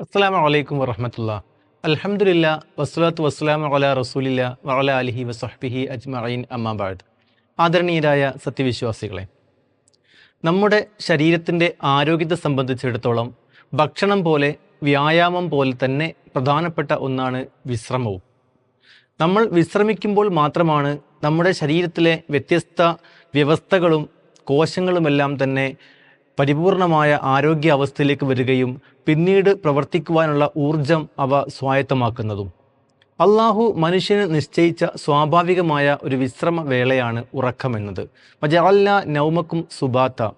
അസ്സാം വലൈക്കും വറഹമത്തുള്ള. അലഹമുല്ല വസ്സലാത്തു വസ്സലാം വല റസൂലില്ല വല അലിഹി വസ്ഹബിഹി അജ്മഈൻ അമ്മാബാദ് ആദരണീയരായ സത്യവിശ്വാസികളെ നമ്മുടെ ശരീരത്തിന്റെ ആരോഗ്യത്തെ സംബന്ധിച്ചിടത്തോളം ഭക്ഷണം പോലെ വ്യായാമം പോലെ തന്നെ പ്രധാനപ്പെട്ട ഒന്നാണ് വിശ്രമവും. നമ്മൾ വിശ്രമിക്കുമ്പോൾ മാത്രമാണ് നമ്മുടെ ശരീരത്തിലെ വ്യത്യസ്ത വ്യവസ്ഥകളും കോശങ്ങളുമെല്ലാം തന്നെ പരിപൂർണമായ ആരോഗ്യ അവസ്ഥയിലേക്ക് വരികയും പിന്നീട് പ്രവർത്തിക്കുവാനുള്ള ഊർജം അവ സ്വായത്തമാക്കുന്നതും. അള്ളാഹു മനുഷ്യന് നിശ്ചയിച്ച സ്വാഭാവികമായ ഒരു വിശ്രമ വേളയാണ് ഉറക്കമെന്നത്. മജാല്ല നൗമക്കും സുബാത്ത.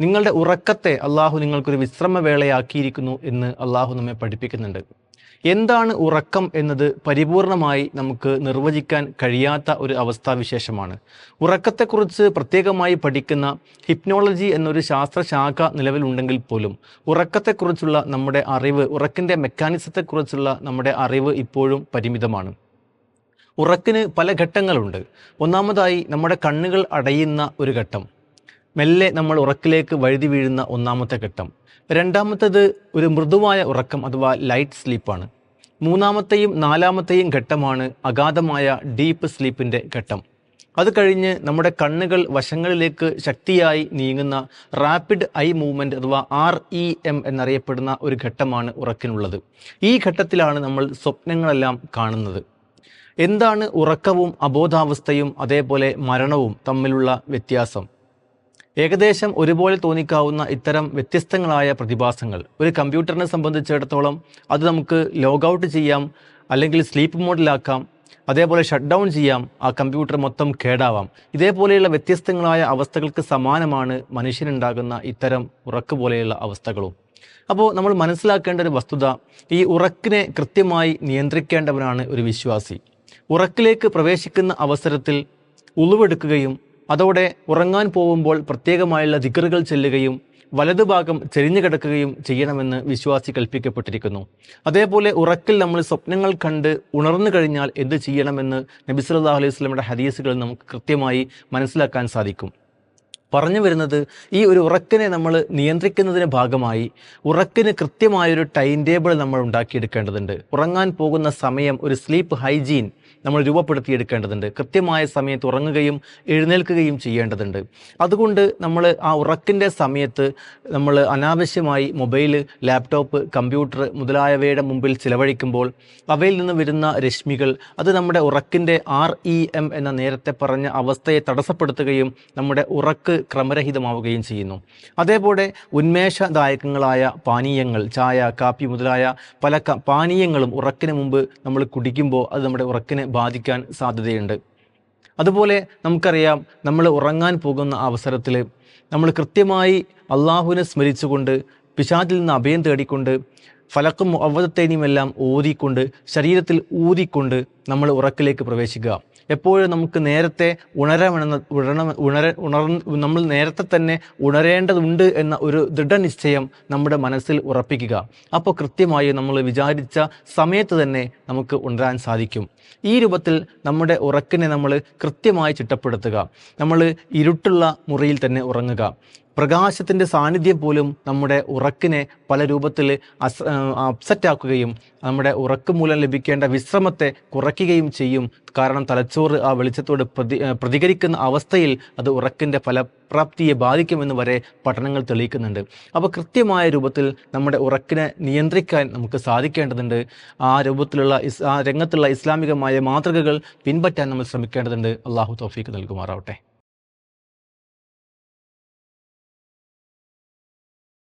നിങ്ങളുടെ ഉറക്കത്തെ അള്ളാഹു നിങ്ങൾക്കൊരു വിശ്രമ വേളയാക്കിയിരിക്കുന്നു എന്ന് അള്ളാഹു നമ്മെ പഠിപ്പിക്കുന്നുണ്ട്. എന്താണ് ഉറക്കം എന്നത് പരിപൂർണമായി നമുക്ക് നിർവചിക്കാൻ കഴിയാത്ത ഒരു അവസ്ഥാവിശേഷമാണ്. ഉറക്കത്തെക്കുറിച്ച് പ്രത്യേകമായി പഠിക്കുന്ന ഹിപ്നോളജി എന്നൊരു ശാസ്ത്രശാഖ നിലവിലുണ്ടെങ്കിൽ പോലും ഉറക്കത്തെക്കുറിച്ചുള്ള നമ്മുടെ അറിവ് ഉറക്കിന്റെ മെക്കാനിസത്തെക്കുറിച്ചുള്ള നമ്മുടെ അറിവ് ഇപ്പോഴും പരിമിതമാണ്. ഉറക്കിന് പല ഘട്ടങ്ങളുണ്ട്. ഒന്നാമതായി നമ്മുടെ കണ്ണുകൾ അടയുന്ന ഒരു ഘട്ടം. മെല്ലെ നമ്മൾ ഉറക്കിലേക്ക് വഴുതി വീഴുന്ന ഒന്നാമത്തെ ഘട്ടം. രണ്ടാമത്തേത് ഒരു മൃദുവായ ഉറക്കം അഥവാ ലൈറ്റ് സ്ലീപ്പാണ് മൂന്നാമത്തെയും നാലാമത്തെയും ഘട്ടമാണ് അഗാധമായ ഡീപ്പ് സ്ലീപ്പിന്റെ ഘട്ടം. അത് കഴിഞ്ഞ് നമ്മുടെ കണ്ണുകൾ വശങ്ങളിലേക്ക് ശക്തിയായി നീങ്ങുന്ന റാപ്പിഡ് ഐ മൂവ്മെന്റ് അഥവാ ആർ ഇ എം എന്നറിയപ്പെടുന്ന ഒരു ഘട്ടമാണ് ഉറക്കിനുള്ളത്. ഈ ഘട്ടത്തിലാണ് നമ്മൾ സ്വപ്നങ്ങളെല്ലാം കാണുന്നത്. എന്താണ് ഉറക്കവും അബോധാവസ്ഥയും അതേപോലെ മരണവും തമ്മിലുള്ള വ്യത്യാസം? ഏകദേശം ഒരുപോലെ തോന്നിക്കാവുന്ന ഇത്തരം വ്യത്യസ്തങ്ങളായ പ്രതിഭാസങ്ങൾ. ഒരു കമ്പ്യൂട്ടറിനെ സംബന്ധിച്ചിടത്തോളം അത് നമുക്ക് ലോഗൌട്ട് ചെയ്യാം അല്ലെങ്കിൽ സ്ലീപ്പ് മോഡിലാക്കാം അതേപോലെ ഷട്ട് ഡൗൺ ചെയ്യാം ആ കമ്പ്യൂട്ടർ മൊത്തം കേടാവാം. ഇതേപോലെയുള്ള വ്യത്യസ്തങ്ങളായ അവസ്ഥകൾക്ക് സമാനമാണ് മനുഷ്യനുണ്ടാകുന്ന ഇത്തരം ഉറക്ക് പോലെയുള്ള അവസ്ഥകളും. അപ്പോൾ നമ്മൾ മനസ്സിലാക്കേണ്ട ഒരു വസ്തുത ഈ ഉറക്കിനെ കൃത്യമായി നിയന്ത്രിക്കേണ്ടവനാണ് ഒരു വിശ്വാസി. ഉറക്കിലേക്ക് പ്രവേശിക്കുന്ന അവസരത്തിൽ ഉളുവെടുക്കുകയും അതോടെ ഉറങ്ങാൻ പോകുമ്പോൾ പ്രത്യേകമായുള്ള ദിക്കറുകൾ ചെല്ലുകയും വലതുഭാഗം ചെരിഞ്ഞു കിടക്കുകയും ചെയ്യണമെന്ന് വിശ്വാസി കൽപ്പിക്കപ്പെട്ടിരിക്കുന്നു. അതേപോലെ ഉറക്കിൽ നമ്മൾ സ്വപ്നങ്ങൾ കണ്ട് ഉണർന്നു കഴിഞ്ഞാൽ എന്ത് ചെയ്യണമെന്ന് നബി അലൈഹി സ്വലമിയുടെ ഹദീസുകൾ നമുക്ക് കൃത്യമായി മനസ്സിലാക്കാൻ സാധിക്കും. പറഞ്ഞു വരുന്നത് ഈ ഒരു ഉറക്കിനെ നമ്മൾ നിയന്ത്രിക്കുന്നതിന് ഭാഗമായി ഉറക്കിന് കൃത്യമായൊരു ടൈം ടേബിൾ നമ്മൾ ഉണ്ടാക്കിയെടുക്കേണ്ടതുണ്ട്. ഉറങ്ങാൻ പോകുന്ന സമയം ഒരു സ്ലീപ്പ് ഹൈജീൻ നമ്മൾ രൂപപ്പെടുത്തിയെടുക്കേണ്ടതുണ്ട്. കൃത്യമായ സമയത്ത് ഉറങ്ങുകയും എഴുന്നേൽക്കുകയും ചെയ്യേണ്ടതുണ്ട്. അതുകൊണ്ട് നമ്മൾ ആ ഉറക്കിന്റെ സമയത്ത് നമ്മൾ അനാവശ്യമായി മൊബൈൽ ലാപ്ടോപ്പ് കമ്പ്യൂട്ടർ മുതലായവയുടെ മുമ്പിൽ ചിലവഴിക്കുമ്പോൾ അവയിൽ നിന്ന് വരുന്ന രശ്മികൾ അത് നമ്മുടെ ഉറക്കിന്റെ ആർ ഇ എം എന്ന നേരത്തെ പറഞ്ഞ അവസ്ഥയെ തടസ്സപ്പെടുത്തുകയും നമ്മുടെ ഉറക്ക് ക്രമരഹിതമാവുകയും ചെയ്യുന്നു. അതേപോലെ ഉന്മേഷദായകങ്ങളായ പാനീയങ്ങൾ ചായ കാപ്പി മുതലായ പല പാനീയങ്ങളും ഉറക്കിന് മുമ്പ് നമ്മൾ കുടിക്കുമ്പോൾ അത് നമ്മുടെ ഉറക്കിനെ ബാധിക്കാൻ സാധ്യതയുണ്ട്. അതുപോലെ നമുക്കറിയാം നമ്മൾ ഉറങ്ങാൻ പോകുന്ന അവസരത്തിൽ നമ്മൾ കൃത്യമായി അള്ളാഹുവിനെ സ്മരിച്ചുകൊണ്ട് പിശാചിൽ നിന്ന് അഭയം തേടിക്കൊണ്ട് ഫലക്കും അവധത്തേനിയുമെല്ലാം ഊതിക്കൊണ്ട് ശരീരത്തിൽ ഊതിക്കൊണ്ട് നമ്മൾ ഉറക്കിലേക്ക് പ്രവേശിക്കുക. എപ്പോഴും നമുക്ക് നേരത്തെ ഉണരണമെന്ന ഉണരണം ഉണര ഉണർ നമ്മൾ നേരത്തെ തന്നെ ഉണരേണ്ടതുണ്ട് എന്ന ഒരു ദൃഢനിശ്ചയം നമ്മുടെ മനസ്സിൽ ഉറപ്പിക്കുക. അപ്പോൾ കൃത്യമായി നമ്മൾ വിചാരിച്ച സമയത്ത് തന്നെ നമുക്ക് ഉണരാൻ സാധിക്കും. ഈ രൂപത്തിൽ നമ്മുടെ ഉറക്കിനെ നമ്മൾ കൃത്യമായി ചിട്ടപ്പെടുത്തുക. നമ്മൾ ഇരുട്ടുള്ള മുറിയിൽ തന്നെ ഉറങ്ങുക. പ്രകാശത്തിന്റെ സാന്നിധ്യം പോലും നമ്മുടെ ഉറക്കിനെ പല രൂപത്തിൽ അസ് അപ്സെറ്റ് ആക്കുകയും നമ്മുടെ ഉറക്ക് മൂലം ലഭിക്കേണ്ട വിശ്രമത്തെ കുറയ്ക്കുകയും ചെയ്യും. കാരണം തലച്ചോറ് ആ വെളിച്ചത്തോട് പ്രതി പ്രതികരിക്കുന്ന അവസ്ഥയിൽ അത് ഉറക്കിന്റെ ഫലപ്രാപ്തിയെ ബാധിക്കുമെന്ന് വരെ പഠനങ്ങൾ തെളിയിക്കുന്നുണ്ട്. അപ്പോൾ കൃത്യമായ രൂപത്തിൽ നമ്മുടെ ഉറക്കിനെ നിയന്ത്രിക്കാൻ നമുക്ക് സാധിക്കേണ്ടതുണ്ട്. ആ രൂപത്തിലുള്ള ഇസ് ആ രംഗത്തുള്ള ഇസ്ലാമികമായ മാതൃകകൾ പിൻപറ്റാൻ നമ്മൾ ശ്രമിക്കേണ്ടതുണ്ട്. അള്ളാഹു തോഫീക്ക് നൽകുമാറാവട്ടെ.